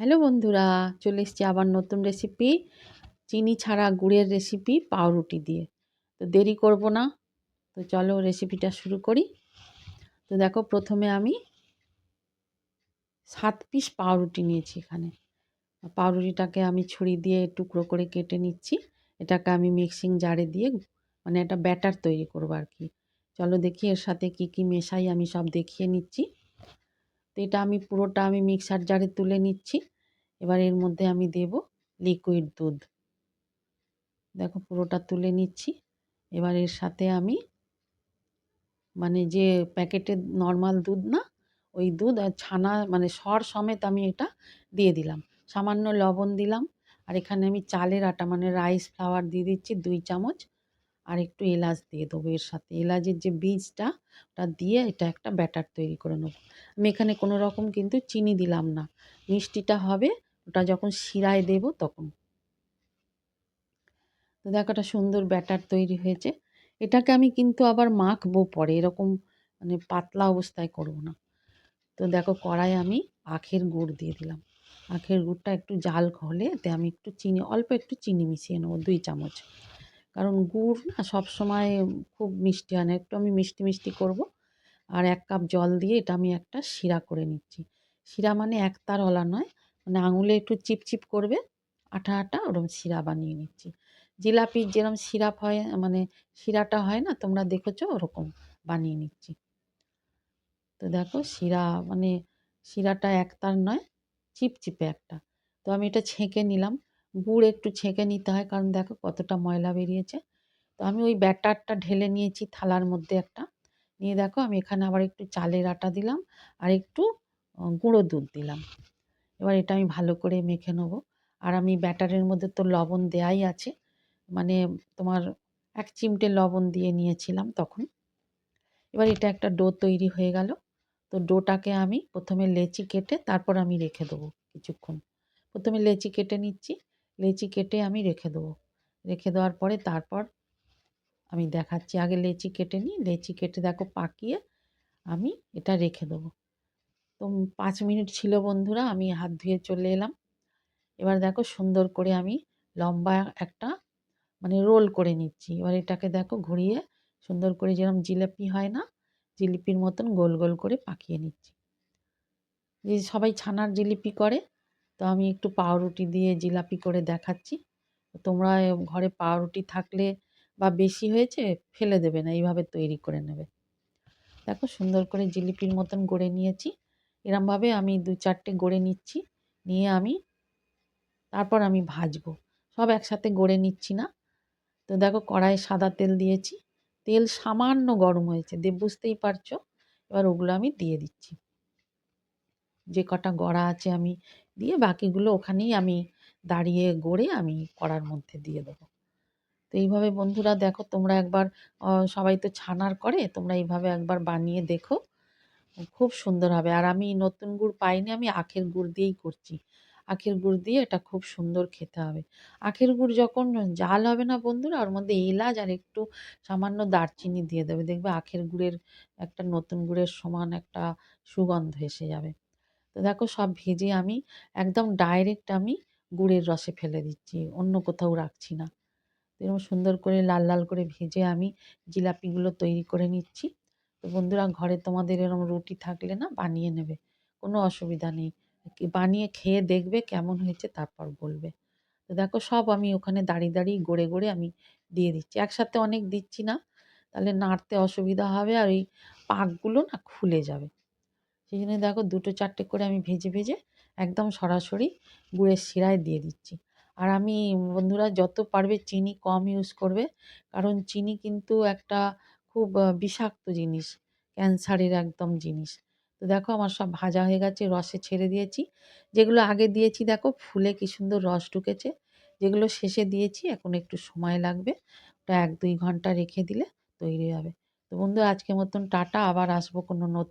Hello বন্ধুরা, চলে এসছি আবার নতুন রেসিপি চিনি ছাড়া গুড়ের রেসিপি পাউরুটি দিয়ে। তো দেরি করব না, তো চলো রেসিপিটা শুরু করি। তো দেখো প্রথমে আমি সাত পিস পাউরুটি নিয়েছি এখানে। পাউরুটিটাকে আমি ছুরি দিয়ে টুকরো করে কেটে নিচ্ছি। এটাকে আমি মিক্সিং জারে দিয়ে মানে একটা ব্যাটার তৈরি করব আর কি। চলো দেখি এর সাথে কি কি মেশাই আমি সব দেখিয়ে নিচ্ছি। তো এটা আমি পুরোটা আমি মিক্সার জারে তুলে নিচ্ছি। এবার এর মধ্যে আমি দেব লিকুইড দুধ। দেখো পুরোটা তুলে নিচ্ছি। এবার এর সাথে আমি মানে যে প্যাকেটের নর্মাল দুধ না, ওই দুধ আর ছানা মানে সর সমেত আমি এটা দিয়ে দিলাম। সামান্য লবণ দিলাম। আর এখানে আমি চালের আটা মানে রাইস ফ্লাওয়ার দিয়ে দিচ্ছি দুই চামচ। আর একটু এলাচ দিয়ে দেবো এর সাথে। এলাচের যে বীজটা, ওটা দিয়ে এটা একটা ব্যাটার তৈরি করে নেব। আমি এখানে কোনো রকম কিন্তু চিনি দিলাম না। মিষ্টিটা হবে, ওটা যখন শিরায় দেব তখন। তো দেখো একটা সুন্দর ব্যাটার তৈরি হয়েছে। এটাকে আমি কিন্তু আবার মাখবো পরে, এরকম মানে পাতলা অবস্থায় করব না। তো দেখো কড়াই আমি আখের গুড় দিয়ে দিলাম। আখের গুড়টা একটু জাল হলে এতে আমি একটু চিনি, অল্প একটু চিনি মিশিয়ে নেব, দুই চামচ। কারণ গুড় না সবসময় খুব মিষ্টি হয় না। একটু আমি মিষ্টি মিষ্টি করব আর এক কাপ জল দিয়ে এটা আমি একটা শিরা করে নিচ্ছি। শিরা মানে এক একতারওয়ালা নয় মানে আঙুলে একটু চিপচিপ করবে, আঠা আঠা ওরকম শিরা বানিয়ে নিচ্ছি। জিলাপির যেরকম সিরাপ হয় মানে শিরাটা হয় না, তোমরা দেখেছ ওরকম বানিয়ে নিচ্ছি। তো দেখো শিরা মানে শিরাটা একতার নয় চিপচিপে একটা। তো আমি এটা ছেঁকে নিলাম। গুড় একটু ছেঁকে নিতে হয়, কারণ দেখো কতটা ময়লা বেরিয়েছে। তো আমি ওই ব্যাটারটা ঢেলে নিয়েছি থালার মধ্যে একটা। নিয়ে দেখো আমি এখানে আবার একটু চালের আটা দিলাম আর একটু গুঁড়ো দুধ দিলাম। এবার এটা আমি ভালো করে মেখে নেব। আর আমি ব্যাটারের মধ্যে তো লবণ দেয়াই আছে মানে তোমার এক চিমটে লবণ দিয়ে নিয়েছিলাম তখন। এবার এটা একটা ডো তৈরি হয়ে গেল। তো ডোটাকে আমি প্রথমে লেচি কেটে তারপর আমি রেখে দেবো কিছুক্ষণ। প্রথমে লেচি কেটে নিচ্ছি লেচি কেটে আমি রেখে দেবো। রেখে দেওয়ার পরে তারপর আমি দেখাচ্ছি, আগে লেচি কেটে নিই, লেচি কেটে দেখো পাকিয়ে আমি এটা রেখে দেবো। তো পাঁচ মিনিট ছিল বন্ধুরা, আমি হাত ধুয়ে চলে এলাম। এবার দেখো সুন্দর করে আমি লম্বা একটা মানে রোল করে নিচ্ছি। এবার এটাকে দেখো ঘুরিয়ে সুন্দর করে যেরকম জিলিপি হয় না, জিলিপির মতন গোল গোল করে পাকিয়ে নিচ্ছি। যে সবাই ছানার জিলিপি করে তো আমি একটু পাউরুটি দিয়ে জিলাপি করে দেখাচ্ছি। তোমরা ঘরে পাউরুটি থাকলে বা বেশি হয়েছে ফেলে দেবে না, এইভাবে তৈরি করে নেবে। দেখো সুন্দর করে জিলিপির মতন গড়ে নিয়েছি। এরমভাবে আমি দু চারটে গড়ে নিচ্ছি, নিয়ে আমি তারপর আমি ভাজবো। সব একসাথে গড়ে নিচ্ছি না। তো দেখো কড়াইয়ে সাদা তেল দিয়েছি। তেল সামান্য গরম হয়েছে, দে, বুঝতেই পারছ? এবার ওগুলো আমি দিয়ে দিচ্ছি। যে কটা গড়া আছে আমি দিয়ে বাকিগুলো ওখানেই আমি দাঁড়িয়ে গড়ে আমি কড়ার মধ্যে দিয়ে দেবো। তো এইভাবে বন্ধুরা দেখো তোমরা একবার সবাই তো ছানার করে, তোমরা এইভাবে একবার বানিয়ে দেখো। খুব সুন্দর হবে। আর আমি নতুন গুড় পাইনি, আমি আখের গুড় দিয়েই করছি। আখের গুড় দিয়ে এটা খুব সুন্দর খেতে হবে। আখের গুড় যখন জাল হবে না বন্ধুরা, ওর মধ্যে এলাচ আর একটু সামান্য দারচিনি দিয়ে দেবে। দেখবে আখের গুড়ের একটা নতুন গুড়ের সমান একটা সুগন্ধ এসে যাবে। তো দেখো সব ভেজে আমি একদম ডাইরেক্ট আমি গুড়ের রসে ফেলে দিচ্ছি, অন্য কোথাও রাখছি না। এরকম সুন্দর করে লাল লাল করে ভেজে আমি জিলাপিগুলো তৈরি করে নিচ্ছি। তো বন্ধুরা, ঘরে তোমাদের এরকম রুটি থাকলে না বানিয়ে নেবে, কোনো অসুবিধা নেই। বানিয়ে খেয়ে দেখবে কেমন হয়েছে তারপর বলবে। তো দেখো সব আমি ওখানে দাঁড়িয়ে দাঁড়িয়ে গড়ে গড়ে আমি দিয়ে দিচ্ছি। একসাথে অনেক দিচ্ছি না, তাহলে নাড়তে অসুবিধা হবে আর ওই পাকগুলো না খুলে যাবে। সেই জন্য দেখো দুটো চারটে করে আমি ভেজে ভেজে একদম সরাসরি গুড়ের শিরায় দিয়ে দিচ্ছি। আর আমি বন্ধুরা যত পারবে চিনি কম ইউজ করবে, কারণ চিনি কিন্তু একটা খুব বিষাক্ত জিনিস, ক্যান্সারের একদম জিনিস। তো দেখো আমার সব ভাজা হয়ে গেছে, রসে ছেড়ে দিয়েছি। যেগুলো আগে দিয়েছি দেখো ফুলে কি সুন্দর রস ঢুকেছে, যেগুলো শেষে দিয়েছি এখন একটু সময় লাগবে, ওটা এক দুই ঘণ্টা রেখে দিলে তৈরি হবে। তো বন্ধু আজকের মতন টাটা, আবার আসব কোনো নতুন